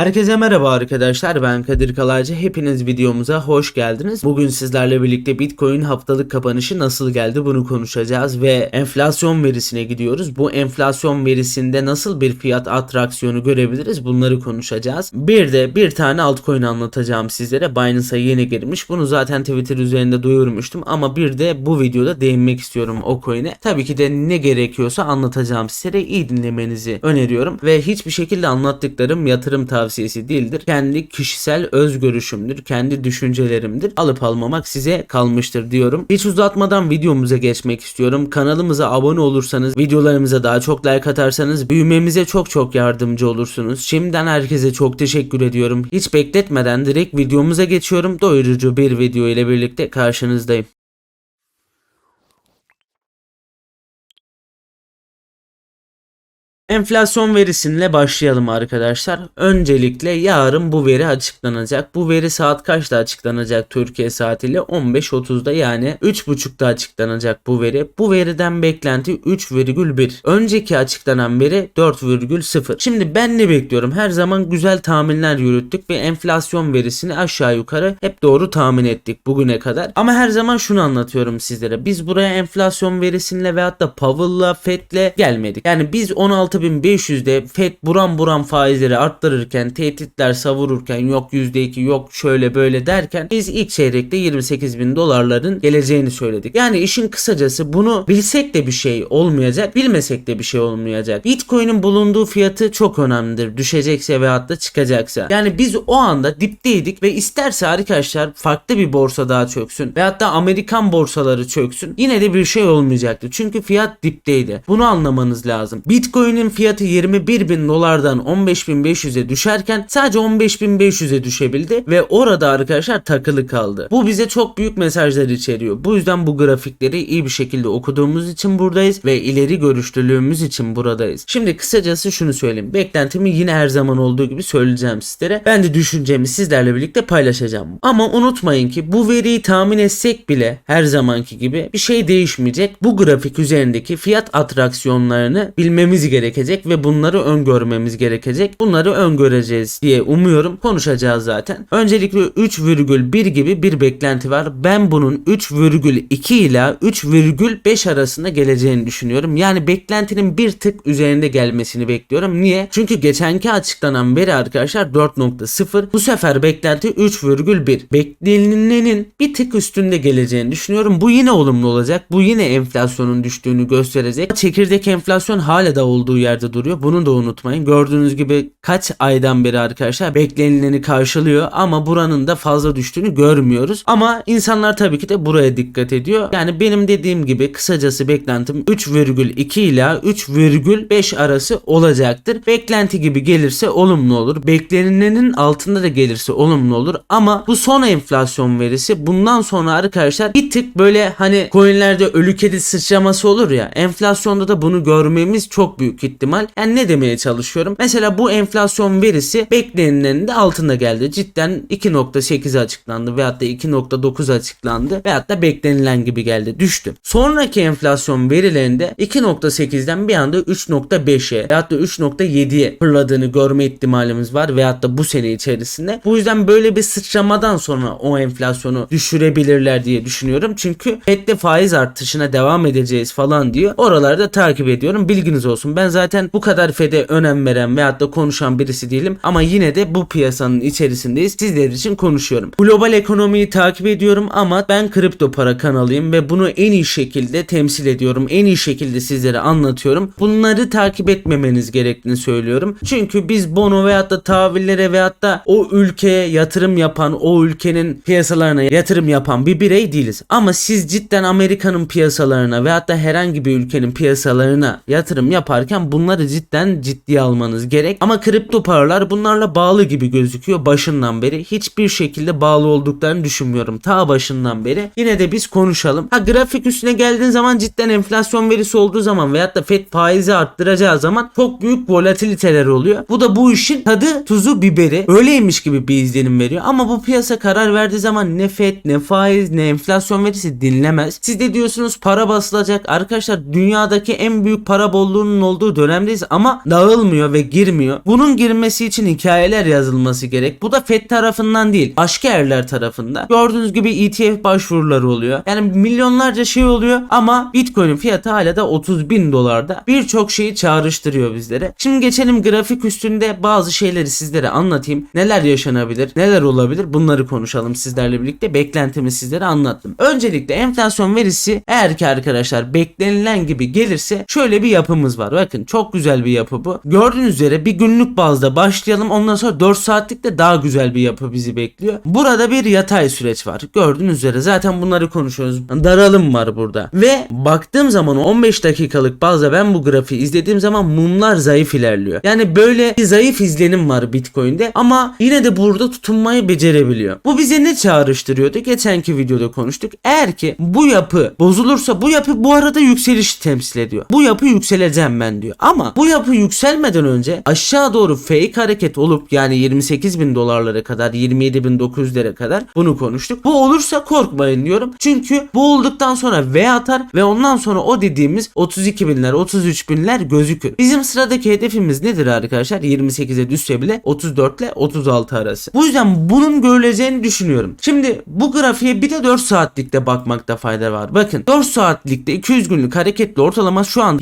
Herkese merhaba arkadaşlar ben Kadir Kalaycı hepiniz videomuza hoş geldiniz. Bugün sizlerle birlikte Bitcoin haftalık kapanışı nasıl geldi bunu konuşacağız ve enflasyon verisine gidiyoruz. Bu enflasyon verisinde nasıl bir fiyat atraksiyonu görebiliriz bunları konuşacağız. Bir de bir tane altcoin anlatacağım sizlere Binance'a yeni girmiş bunu zaten Twitter üzerinde duyurmuştum ama bir de bu videoda değinmek istiyorum o coin'e. Tabii ki de ne gerekiyorsa anlatacağım sizlere iyi dinlemenizi öneriyorum ve hiçbir şekilde anlattıklarım yatırım tavsiyesi değildir. Kendi kişisel öz görüşümdür, kendi düşüncelerimdir. Alıp almamak size kalmıştır diyorum. Hiç uzatmadan videomuza geçmek istiyorum. Kanalımıza abone olursanız, videolarımıza daha çok like atarsanız büyümemize çok çok yardımcı olursunuz. Şimdiden herkese çok teşekkür ediyorum. Hiç bekletmeden direkt videomuza geçiyorum. Doyurucu bir video ile birlikte karşınızdayım. Enflasyon verisiyle başlayalım arkadaşlar. Öncelikle yarın bu veri açıklanacak. Bu veri saat kaçta açıklanacak Türkiye saatiyle? 15.30'da yani 3.30'da açıklanacak bu veri. Bu veriden beklenti 3,1. Önceki açıklanan veri 4,0. Şimdi ben ne bekliyorum? Her zaman güzel tahminler yürüttük ve enflasyon verisini aşağı yukarı hep doğru tahmin ettik bugüne kadar. Ama her zaman şunu anlatıyorum sizlere. Biz buraya enflasyon verisiyle veyahut da Powell'la Fed'le gelmedik. Yani biz 16 6500'de FED buram buram faizleri arttırırken tehditler savururken yok %2 yok şöyle böyle derken biz ilk çeyrekte 28 bin dolarların geleceğini söyledik. Yani işin kısacası bunu bilsek de bir şey olmayacak bilmesek de bir şey olmayacak. Bitcoin'in bulunduğu fiyatı çok önemlidir. Düşecekse veyahut da çıkacaksa. Yani biz o anda dipteydik ve isterse arkadaşlar farklı bir borsa daha çöksün veyahut da Amerikan borsaları çöksün yine de bir şey olmayacaktı. Çünkü fiyat dipteydi. Bunu anlamanız lazım. Bitcoin'in fiyatı 21 bin dolardan 15.500'e düşerken sadece 15.500'e düşebildi ve orada arkadaşlar takılı kaldı. Bu bize çok büyük mesajlar içeriyor. Bu yüzden bu grafikleri iyi bir şekilde okuduğumuz için buradayız ve ileri görüşlülüğümüz için buradayız. Şimdi kısacası şunu söyleyeyim. Beklentimi yine her zaman olduğu gibi söyleyeceğim sizlere. Ben de düşüncemi sizlerle birlikte paylaşacağım. Ama unutmayın ki bu veriyi tahmin etsek bile her zamanki gibi bir şey değişmeyecek. Bu grafik üzerindeki fiyat atraksiyonlarını bilmemiz gerekecek ve bunları öngörmemiz gerekecek. Bunları öngöreceğiz diye umuyorum. Konuşacağız zaten. Öncelikle 3,1 gibi bir beklenti var. Ben bunun 3,2 ila 3,5 arasında geleceğini düşünüyorum. Yani beklentinin bir tık üzerinde gelmesini bekliyorum. Niye? Çünkü geçenki açıklanan veri arkadaşlar 4.0. Bu sefer beklenti 3,1. Beklenenin bir tık üstünde geleceğini düşünüyorum. Bu yine olumlu olacak. Bu yine enflasyonun düştüğünü gösterecek. Çekirdek enflasyon hala da olduğu yerde duruyor. Bunu da unutmayın. Gördüğünüz gibi kaç aydan beri arkadaşlar beklenileni karşılıyor ama buranın da fazla düştüğünü görmüyoruz. Ama insanlar tabii ki de buraya dikkat ediyor. Yani benim dediğim gibi kısacası beklentim 3,2 ila 3,5 arası olacaktır. Beklenti gibi gelirse olumlu olur. Beklenilenin altında da gelirse olumlu olur. Ama bu son enflasyon verisi bundan sonra arkadaşlar bir tık böyle hani coinlerde ölü kedi sıçraması olur ya. Enflasyonda da bunu görmemiz çok büyük ihtimal. Yani ne demeye çalışıyorum? Mesela bu enflasyon verisi beklenenin de altında geldi. Cidden 2.8 açıklandı veyahut da 2.9 açıklandı veyahut da beklenilen gibi geldi. Düştü. Sonraki enflasyon verilerinde 2.8'den bir anda 3.5'e veyahut da 3.7'ye fırladığını görme ihtimalimiz var veyahut da bu sene içerisinde. Bu yüzden böyle bir sıçramadan sonra o enflasyonu düşürebilirler diye düşünüyorum. Çünkü FED'de faiz artışına devam edeceğiz falan diyor. Oralarda takip ediyorum. Bilginiz olsun. Ben zaten bu kadar FED'e önem veren veyahut da konuşan birisi değilim. Ama yine de bu piyasanın içerisindeyiz. Sizler için konuşuyorum. Global ekonomiyi takip ediyorum ama ben kripto para kanalıyım ve bunu en iyi şekilde temsil ediyorum. En iyi şekilde sizlere anlatıyorum. Bunları takip etmemeniz gerektiğini söylüyorum. Çünkü biz bono veyahut da tahvillere veyahut da o ülkeye yatırım yapan, o ülkenin piyasalarına yatırım yapan bir birey değiliz. Ama siz cidden Amerika'nın piyasalarına veyahut da herhangi bir ülkenin piyasalarına yatırım yaparken bunları cidden ciddiye almanız gerek. Ama kripto paralar bunlarla bağlı gibi gözüküyor başından beri. Hiçbir şekilde bağlı olduklarını düşünmüyorum. Ta başından beri. Yine de biz konuşalım. Ha grafik üstüne geldiğin zaman cidden enflasyon verisi olduğu zaman veyahut da FED faizi arttıracağı zaman çok büyük volatiliteler oluyor. Bu da bu işin tadı, tuzu, biberi. Öyleymiş gibi bir izlenim veriyor. Ama bu piyasa karar verdiği zaman ne FED, ne faiz, ne enflasyon verisi dinlemez. Siz de diyorsunuz para basılacak. Arkadaşlar dünyadaki en büyük para bolluğunun olduğu dönemdeyiz ama dağılmıyor ve girmiyor. Bunun girmesi için hikayeler yazılması gerek. Bu da FED tarafından değil başka yerler tarafından. Gördüğünüz gibi ETF başvuruları oluyor. Yani milyonlarca şey oluyor ama Bitcoin'in fiyatı hala da 30 bin dolarda. Birçok şeyi çağrıştırıyor bizlere. Şimdi geçelim grafik üstünde bazı şeyleri sizlere anlatayım. Neler yaşanabilir, neler olabilir bunları konuşalım sizlerle birlikte. Beklentimi sizlere anlattım. Öncelikle enflasyon verisi eğer ki arkadaşlar beklenilen gibi gelirse şöyle bir yapımız var. Bakın çok güzel bir yapı bu. Gördüğünüz üzere bir günlük bazda başlayalım. Ondan sonra 4 saatlik de daha güzel bir yapı bizi bekliyor. Burada bir yatay süreç var. Gördüğünüz üzere zaten bunları konuşuyoruz. Daralım var burada. Ve baktığım zaman 15 dakikalık bazda ben bu grafiği izlediğim zaman mumlar zayıf ilerliyor. Yani böyle bir zayıf izlenim var Bitcoin'de ama yine de burada tutunmayı becerebiliyor. Bu bize ne çağrıştırıyordu? Geçenki videoda konuştuk. Eğer ki bu yapı bozulursa bu yapı bu arada yükseliş temsil ediyor. Bu yapı yükseleceğim ben diyor. Ama bu yapı yükselmeden önce aşağı doğru fake hareket olup yani 28 bin dolarlara kadar 27 bin 900'lere kadar bunu konuştuk. Bu olursa korkmayın diyorum. Çünkü bu olduktan sonra V atar ve ondan sonra o dediğimiz 32 binler 33 binler gözükür. Bizim sıradaki hedefimiz nedir arkadaşlar? 28'e düşse bile 34 ile 36 arası. Bu yüzden bunun görüleceğini düşünüyorum. Şimdi bu grafiğe bir de 4 saatlikte bakmakta fayda var. Bakın 4 saatlikte 200 günlük hareketli ortalama şu an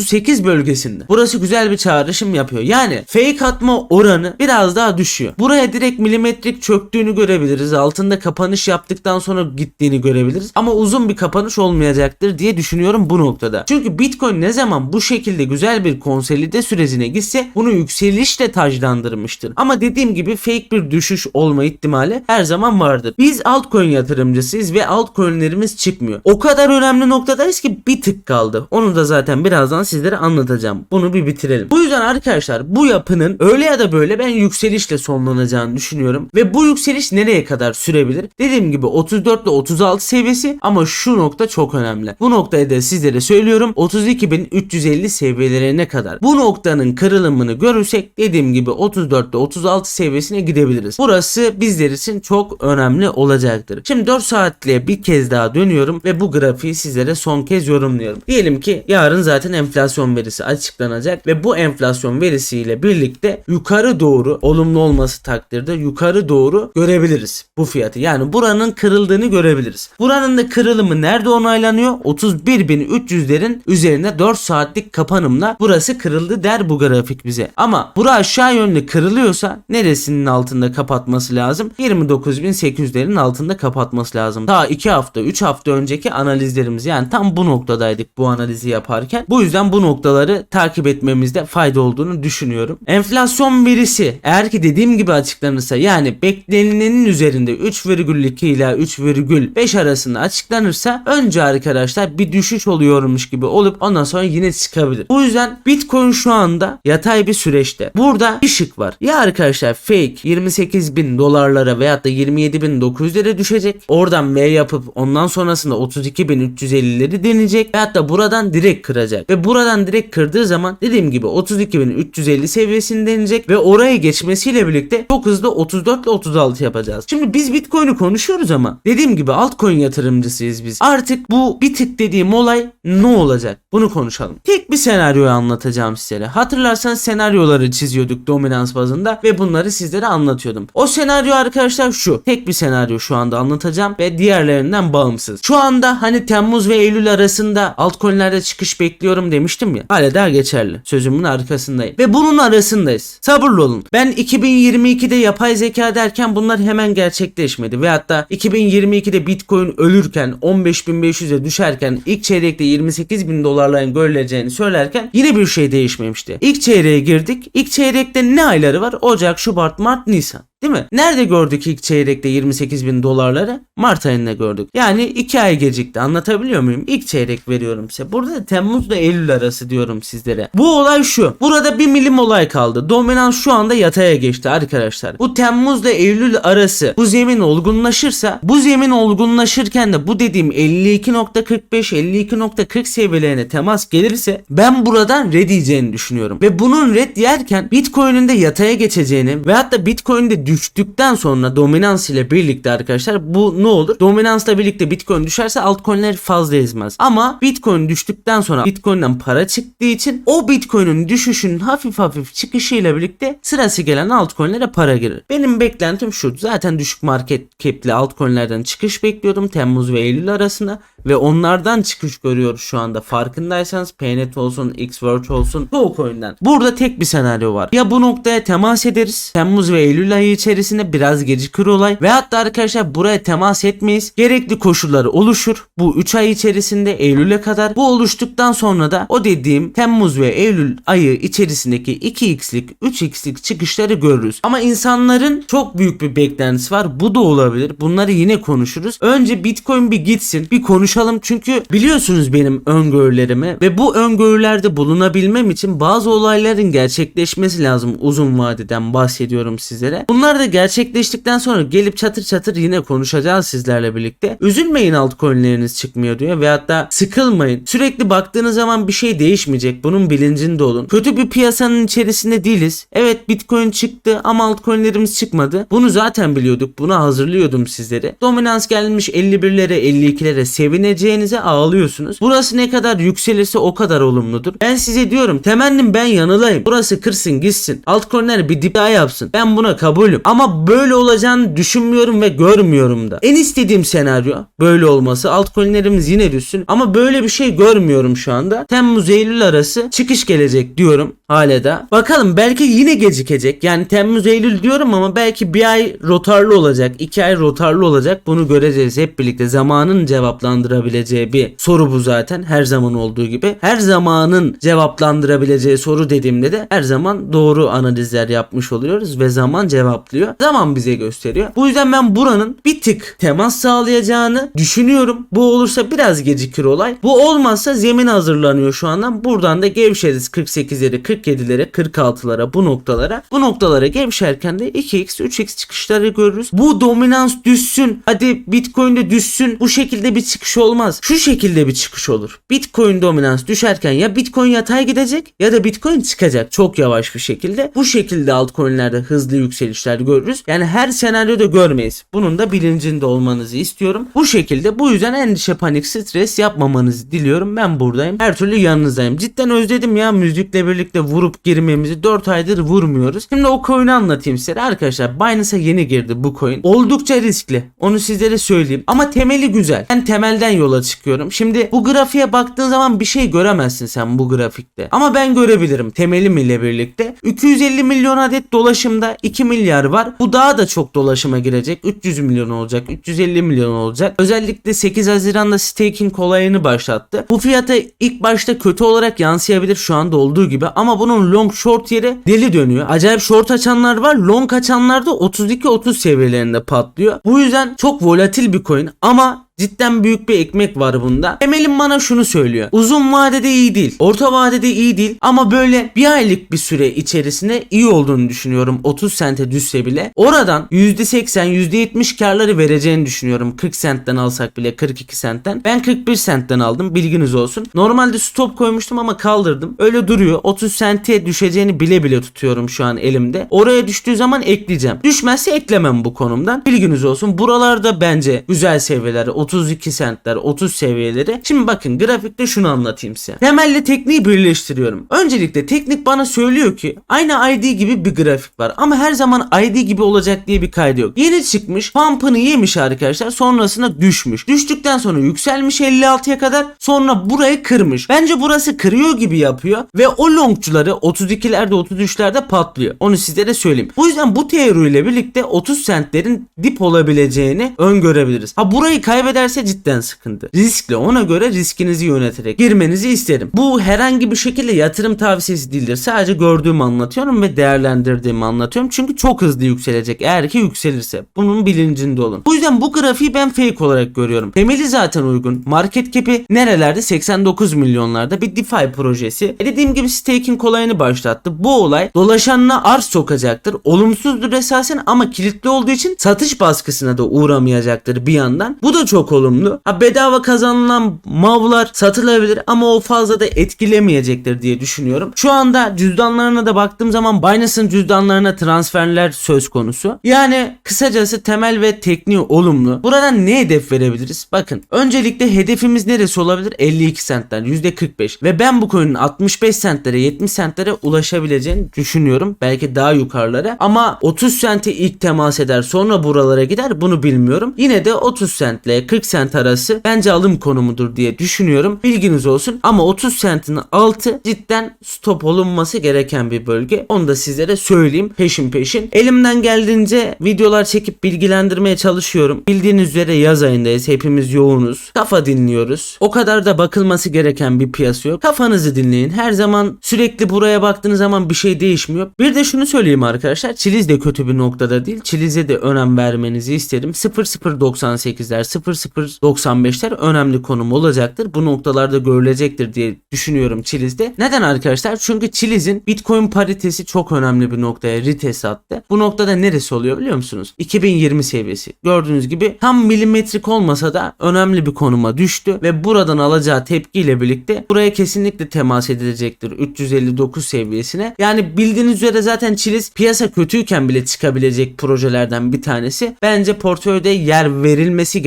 28.738 bölgesinde. Burası güzel bir çağrışım yapıyor. Yani fake atma oranı biraz daha düşüyor. Buraya direkt milimetrik çöktüğünü görebiliriz. Altında kapanış yaptıktan sonra gittiğini görebiliriz. Ama uzun bir kapanış olmayacaktır diye düşünüyorum bu noktada. Çünkü Bitcoin ne zaman bu şekilde güzel bir konsolide sürecine gitse bunu yükselişle taclandırmıştır. Ama dediğim gibi fake bir düşüş olma ihtimali her zaman vardır. Biz altcoin yatırımcısıyız ve altcoinlerimiz çıkmıyor. O kadar önemli noktadayız ki bir tık kaldı. Onu da zaten birazdan sizlere anlatacağım. Bunu bir bitirelim. Bu yüzden arkadaşlar bu yapının öyle ya da böyle ben yükselişle sonlanacağını düşünüyorum. Ve bu yükseliş nereye kadar sürebilir? Dediğim gibi 34 ile 36 seviyesi ama şu nokta çok önemli. Bu noktayı da sizlere söylüyorum. 32.350 seviyelerine kadar. Bu noktanın kırılımını görürsek dediğim gibi 34 ile 36 seviyesine gidebiliriz. Burası bizler için çok önemli olacaktır. Şimdi 4 saatliğe bir kez daha dönüyorum ve bu grafiği sizlere son kez yorumluyorum. Diyelim ki yarın zaten enflasyon verisi açıklanacak ve bu enflasyon verisiyle birlikte yukarı doğru olumlu olması takdirde yukarı doğru görebiliriz bu fiyatı. Yani buranın kırıldığını görebiliriz. Buranın da kırılımı nerede onaylanıyor? 31.300'lerin üzerine 4 saatlik kapanımla burası kırıldı der bu grafik bize. Ama bura aşağı yönlü kırılıyorsa neresinin altında kapatması lazım? 29.800'lerin altında kapatması lazım. Daha 2 hafta 3 hafta önceki analizlerimiz yani tam bu noktadaydık bu analizi yaparken. Bu yüzden bu noktaları takip etmemizde fayda olduğunu düşünüyorum. Enflasyon verisi eğer ki dediğim gibi açıklanırsa yani beklenilenin üzerinde 3,2 ila 3,5 arasında açıklanırsa önce arkadaşlar bir düşüş oluyormuş gibi olup ondan sonra yine çıkabilir. Bu yüzden Bitcoin şu anda yatay bir süreçte. Burada bir şık var. Ya arkadaşlar fake 28 bin dolarlara veyahut da 27 bin 900'lere düşecek. Oradan V yapıp ondan sonrasında 32 bin 350'leri deneyecek. Veyahut da buradan direkt kıracak. Ve buradan direkt kırdığı zaman dediğim gibi 32 bin 350 seviyesini deneyecek ve orayı geçmesiyle birlikte çok hızlı 34 ile 36 yapacağız. Şimdi biz Bitcoin'i konuşuyoruz ama dediğim gibi altcoin yatırımcısıyız biz. Artık bu bir tık dediğim olay ne olacak? Bunu konuşalım. Tek bir senaryoyu anlatacağım sizlere. Hatırlarsanız senaryoları çiziyorduk dominans bazında ve bunları sizlere anlatıyordum. O senaryo arkadaşlar şu. Tek bir senaryo şu anda anlatacağım ve diğerlerinden bağımsız. Şu anda hani Temmuz ve Eylül arasında altcoin'lerde çıkış bekliyorum demiştim ya. Hala daha geçerli. Sözümün arkasındayım. Ve bunun arasındayız. Sabırlı olun. Ben 2022'de yapay zeka derken bunlar hemen gerçekleşmedi. Ve hatta 2022'de Bitcoin ölürken 15.500'e düşerken ilk çeyrekte 28.000 dolarların görüleceğini söylerken yine bir şey değişmemişti. İlk çeyreğe girdik. İlk çeyrekte ne ayları var? Ocak, Şubat, Mart, Nisan. Değil mi? Nerede gördük ilk çeyrekte 28 bin dolarları? Mart ayında gördük. Yani 2 ay gecikti. Anlatabiliyor muyum? İlk çeyrek veriyorum size. Burada da Temmuz'la Eylül arası diyorum sizlere. Bu olay şu. Burada bir milim olay kaldı. Dominans şu anda yataya geçti arkadaşlar. Bu Temmuz'la Eylül arası bu zemin olgunlaşırsa bu zemin olgunlaşırken de bu dediğim 52.45 52.40 seviyelerine temas gelirse ben buradan red diyeceğini düşünüyorum. Ve bunun red yerken Bitcoin'in de yataya geçeceğini ve hatta Bitcoin'de düştükten sonra dominans ile birlikte arkadaşlar bu ne olur? Dominansla birlikte Bitcoin düşerse altcoin'ler fazla ezmez. Ama Bitcoin düştükten sonra Bitcoin'den para çıktığı için o Bitcoin'in düşüşünün hafif hafif çıkışıyla birlikte sırası gelen altcoin'lere para girer. Benim beklentim şu. Zaten düşük market cap'li altcoin'lerden çıkış bekliyordum Temmuz ve Eylül arasında ve onlardan çıkış görüyoruz şu anda. Farkındaysanız Paynet olsun, Xverge olsun çoğu coin'den. Burada tek bir senaryo var. Ya bu noktaya temas ederiz. Temmuz ve Eylül ayı içerisinde biraz gecikir olay. Ve hatta arkadaşlar buraya temas etmeyiz. Gerekli koşulları oluşur. Bu 3 ay içerisinde Eylül'e kadar. Bu oluştuktan sonra da o dediğim Temmuz ve Eylül ayı içerisindeki 2x'lik 3x'lik çıkışları görürüz. Ama insanların çok büyük bir beklentisi var. Bu da olabilir. Bunları yine konuşuruz. Önce Bitcoin bir gitsin. Bir konuşalım. Çünkü biliyorsunuz benim öngörülerimi ve bu öngörülerde bulunabilmem için bazı olayların gerçekleşmesi lazım. Uzun vadeden bahsediyorum sizlere. Bunlar da gerçekleştikten sonra gelip çatır çatır yine konuşacağız sizlerle birlikte. Üzülmeyin altcoin'leriniz çıkmıyor diyor ve hatta sıkılmayın. Sürekli baktığınız zaman bir şey değişmeyecek. Bunun bilincinde olun. Kötü bir piyasanın içerisinde değiliz. Evet Bitcoin çıktı ama altcoin'lerimiz çıkmadı. Bunu zaten biliyorduk. Buna hazırlıyordum sizleri. Dominans gelmiş 51'lere 52'lere sevineceğinize ağlıyorsunuz. Burası ne kadar yükselirse o kadar olumludur. Ben size diyorum temennim ben yanılayım. Burası kırsın gitsin. Altcoin'ler bir dip yapsın. Ben buna kabulüm. Ama böyle olacağını düşünmüyorum ve görmüyorum da. En istediğim senaryo böyle olması. Altcoin'lerimiz yine düşsün. Ama böyle bir şey görmüyorum şu anda. Temmuz Eylül arası çıkış gelecek diyorum hala da. Bakalım belki yine gecikecek. Yani Temmuz Eylül diyorum ama belki bir ay rotarlı olacak. iki ay rotarlı olacak. Bunu göreceğiz hep birlikte. Zamanın cevaplandırabileceği bir soru bu zaten. Her zaman olduğu gibi. Her zamanın cevaplandırabileceği soru dediğimde de her zaman doğru analizler yapmış oluyoruz ve zaman cevaplıyor. Zaman bize gösteriyor. Bu yüzden ben buranın bir tık temas sağlayacağını düşünüyorum. Bu olursa biraz gecikir olay. Bu olmazsa zemin hazırlanıyor şu andan. Buradan da gevşeriz 48'lere, 47'lere, 46'lara bu noktalara. Bu noktalara gevşerken de 2x, 3x çıkışları görürüz. Bu dominans düşsün. Hadi Bitcoin'de düşsün. Bu şekilde bir çıkış olmaz. Şu şekilde bir çıkış olur. Bitcoin dominans düşerken ya Bitcoin yatay gidecek ya da Bitcoin çıkacak çok yavaş bir şekilde. Bu şekilde altcoin'lerde hızlı yükselişler görürüz. Yani her senaryoda görmeyiz. Bunun da bilincinde olmanızı istiyorum. Bu şekilde bu yüzden endişe, panik, stres yapmamanızı diliyorum. Ben buradayım. Her türlü yanınızdayım. Cidden özledim ya müzikle birlikte vurup girmemizi. 4 aydır vurmuyoruz. Şimdi o coin'i anlatayım size. Arkadaşlar Binance'a yeni girdi bu coin. Oldukça riskli. Onu sizlere söyleyeyim. Ama temeli güzel. Ben temelden yola çıkıyorum. Şimdi bu grafiğe baktığın zaman bir şey göremezsin sen bu grafikte. Ama ben görebilirim temelim ile birlikte. 250 milyon adet dolaşımda 2 milyar var. Bu daha da çok dolaşıma girecek. 300 milyon olacak. 350 milyon olacak. Özellikle 8 Haziran'da staking olayını başlattı. Bu fiyata ilk başta kötü olarak yansıyabilir şu anda olduğu gibi ama bunun long short yeri deli dönüyor. Acayip short açanlar var. Long açanlar da 32-30 seviyelerinde patlıyor. Bu yüzden çok volatil bir coin ama Cidden büyük bir ekmek var bunda. Emel'im bana şunu söylüyor. Uzun vadede iyi değil. Orta vadede iyi değil. Ama böyle bir aylık bir süre içerisinde iyi olduğunu düşünüyorum. 30 sente düşse bile. Oradan %80 %70 karları vereceğini düşünüyorum. 40 sentten alsak bile 42 sentten. Ben 41 sentten aldım. Bilginiz olsun. Normalde stop koymuştum ama kaldırdım. Öyle duruyor. 30 sente düşeceğini bile bile tutuyorum şu an elimde. Oraya düştüğü zaman ekleyeceğim. Düşmezse eklemem bu konumdan. Bilginiz olsun. Buralarda bence güzel seviyeler. 32 sentler 30 seviyeleri. Şimdi bakın grafikte şunu anlatayım size. Temelle tekniği birleştiriyorum. Öncelikle teknik bana söylüyor ki aynı ID gibi bir grafik var ama her zaman ID gibi olacak diye bir kaydı yok. Yeni çıkmış pump'ını yemiş arkadaşlar sonrasında düşmüş. Düştükten sonra yükselmiş 56'ya kadar sonra burayı kırmış. Bence burası kırıyor gibi yapıyor ve o longçuları 32'lerde 33'lerde patlıyor. Onu sizlere söyleyeyim. Bu yüzden bu teoriyle birlikte 30 sentlerin dip olabileceğini öngörebiliriz. Ha burayı kaybeder ederse cidden sıkıntı. Riskli ona göre riskinizi yöneterek girmenizi isterim. Bu herhangi bir şekilde yatırım tavsiyesi değildir. Sadece gördüğümü anlatıyorum ve değerlendirdiğimi anlatıyorum. Çünkü çok hızlı yükselecek eğer ki yükselirse. Bunun bilincinde olun. Bu yüzden bu grafiği ben fake olarak görüyorum. Temeli zaten uygun. Market cap'i nerelerde? 89 milyonlarda bir DeFi projesi. E dediğim gibi staking olayını başlattı. Bu olay dolaşanına arz sokacaktır. Olumsuzdur esasen ama kilitli olduğu için satış baskısına da uğramayacaktır bir yandan. Bu da çok çok olumlu. Ha bedava kazanılan mavlar satılabilir ama o fazla da etkilemeyecektir diye düşünüyorum. Şu anda cüzdanlarına da baktığım zaman Binance'ın cüzdanlarına transferler söz konusu. Yani kısacası temel ve tekniği olumlu. Buradan ne hedef verebiliriz? Bakın öncelikle hedefimiz neresi olabilir? 52 centler %45 ve ben bu coin'in 65 centlere 70 centlere ulaşabileceğini düşünüyorum. Belki daha yukarılara ama 30 cente ilk temas eder sonra buralara gider bunu bilmiyorum. Yine de 30 centle 40 cent arası bence alım konumudur diye düşünüyorum. Bilginiz olsun ama 30 centin altı cidden stop olunması gereken bir bölge. Onu da sizlere söyleyeyim peşin peşin. Elimden geldiğince videolar çekip bilgilendirmeye çalışıyorum. Bildiğiniz üzere yaz ayındayız. Hepimiz yoğunuz. Kafa dinliyoruz. O kadar da bakılması gereken bir piyasa yok. Kafanızı dinleyin. Her zaman sürekli buraya baktığınız zaman bir şey değişmiyor. Bir de şunu söyleyeyim arkadaşlar. Çiliz de kötü bir noktada değil. Çiliz'e de önem vermenizi isterim. 0098'ler 0095'ler önemli konum olacaktır. Bu noktalarda görülecektir diye düşünüyorum Çiliz'de. Neden arkadaşlar? Çünkü Çiliz'in Bitcoin paritesi çok önemli bir noktaya retest attı. Bu noktada neresi oluyor biliyor musunuz? 2020 seviyesi. Gördüğünüz gibi tam milimetrik olmasa da önemli bir konuma düştü ve buradan alacağı tepkiyle birlikte buraya kesinlikle temas edilecektir 359 seviyesine. Yani bildiğiniz üzere zaten Çiliz piyasa kötüyken bile çıkabilecek projelerden bir tanesi. Bence portföyde yer verilmesi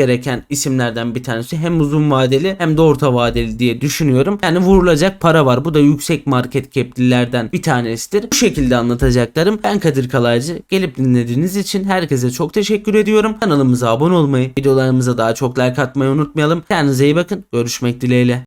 isimlerden bir tanesi. Hem uzun vadeli hem de orta vadeli diye düşünüyorum. Yani vurulacak para var. Bu da yüksek market cap'lilerden bir tanesidir. Bu şekilde anlatacaklarım. Ben Kadir Kalaycı. Gelip dinlediğiniz için herkese çok teşekkür ediyorum. Kanalımıza abone olmayı, videolarımıza daha çok like atmayı unutmayalım. Kendinize iyi bakın. Görüşmek dileğiyle.